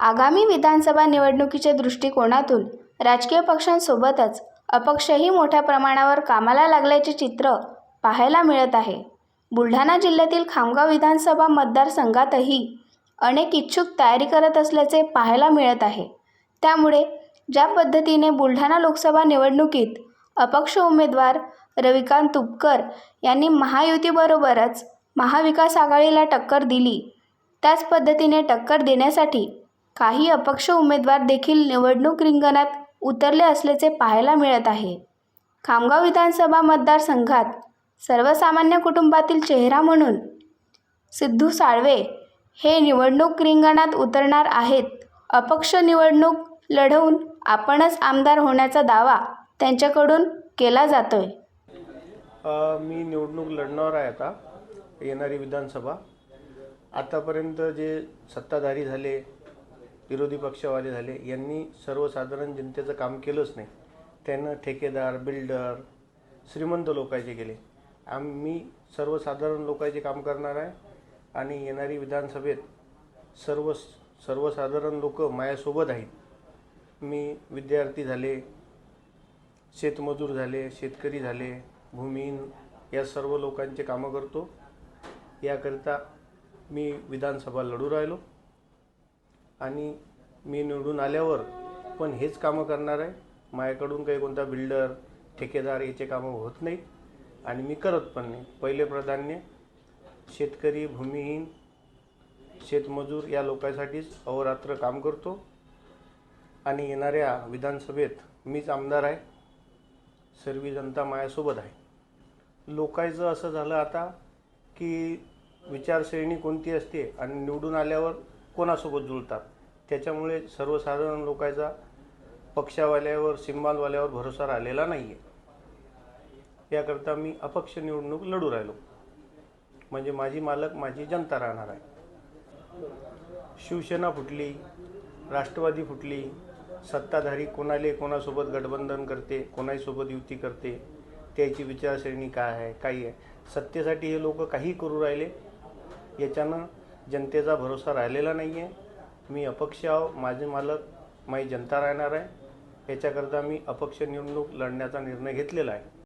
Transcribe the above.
आगामी विधानसभा निवडणुकीच्या दृष्टिकोनातून राजकीय पक्षांसोबतच अपक्षही मोठ्या प्रमाणावर कामाला लागल्याचे चित्र पाहायला मिळत आहे. बुलढाणा जिल्ह्यातील खामगाव विधानसभा मतदारसंघातही अनेक इच्छुक तयारी करत असल्याचे पाहायला मिळत आहे. त्यामुळे ज्या पद्धतीने बुलढाणा लोकसभा निवडणुकीत अपक्ष उमेदवार रविकांत तुपकर यांनी महायुतीबरोबरच महाविकास आघाडीला टक्कर दिली त्याच पद्धतीने टक्कर देण्यासाठी काही अपक्ष उमेदवार देखील निवडणूक रिंगणात उतरले असल्याचे पाहायला मिळत आहे. खामगाव विधानसभा मतदारसंघात सर्वसामान्य कुटुंबातील चेहरा म्हणून सिद्धू साळवे हे निवडणूक रिंगणात उतरणार आहेत. अपक्ष निवडणूक लढवून आपणच आमदार होण्याचा दावा त्यांच्याकडून केला जातोय. मी निवडणूक लढणार आहे आता येणारी विधानसभा. आतापर्यंत जे सत्ताधारी झाले विरोधी पक्षवाले झाले. यांनी सर्वसाधारण जनतेचं काम केलंच नाही. त्यानं ठेकेदार बिल्डर श्रीमंत लोकांचे केले. आम्ही सर्वसाधारण लोकांचे काम करणार आहे आणि येणारी विधानसभेत सर्व सर्वसाधारण लोक माझ्यासोबत आहेत. मी विद्यार्थी झाले शेतमजूर झाले शेतकरी झाले भूमिहीन या सर्व लोकांचे कामं करतो. याकरिता मी विधानसभा लढू राहिलो. आणि मी निवडून आल्यावर पण हेच कामं करणार आहे. माझ्याकडून काही कोणता बिल्डर ठेकेदार याचे कामं होत नाहीत आणि मी करत पण नाही. पहिले प्राधान्य शेतकरी भूमिहीन शेतमजूर या लोकांसाठीच अहोरात्र काम करतो. आणि येणाऱ्या विधानसभेत मीच आमदार आहे. सर्व जनता माझ्यासोबत आहे. लोकायचं असं झालं आता की विचारश्रेणी कोणती असते आणि निवडून आल्यावर कोणासोबत जुळतात? त्याच्यामुळे सर्वसाधारण लोकांचा पक्षावाल्यावर सिंबालवाल्यावर भरोसा राहिलेला नाही आहे याकरता मी अपक्ष निवडणूक लढू राहिलो. म्हणजे माझी मालक माझी जनता राहणार आहे. शिवसेना फुटली राष्ट्रवादी फुटली सत्ताधारी कोणाले कोणासोबत गठबंधन करते कोणाहीसोबत युती करते त्याची विचारसरणी काय आहे काही आहे. सत्तेसाठी हे लोक काही करू राहिले याच्यानं जनतेचा भरोसा राहिलेला नाही आहे मी अपक्ष आहो माझे मालक माझी जनता राहणार आहे. याच्याकरता मी अपक्ष निवडणूक लढण्याचा निर्णय घेतलेला आहे.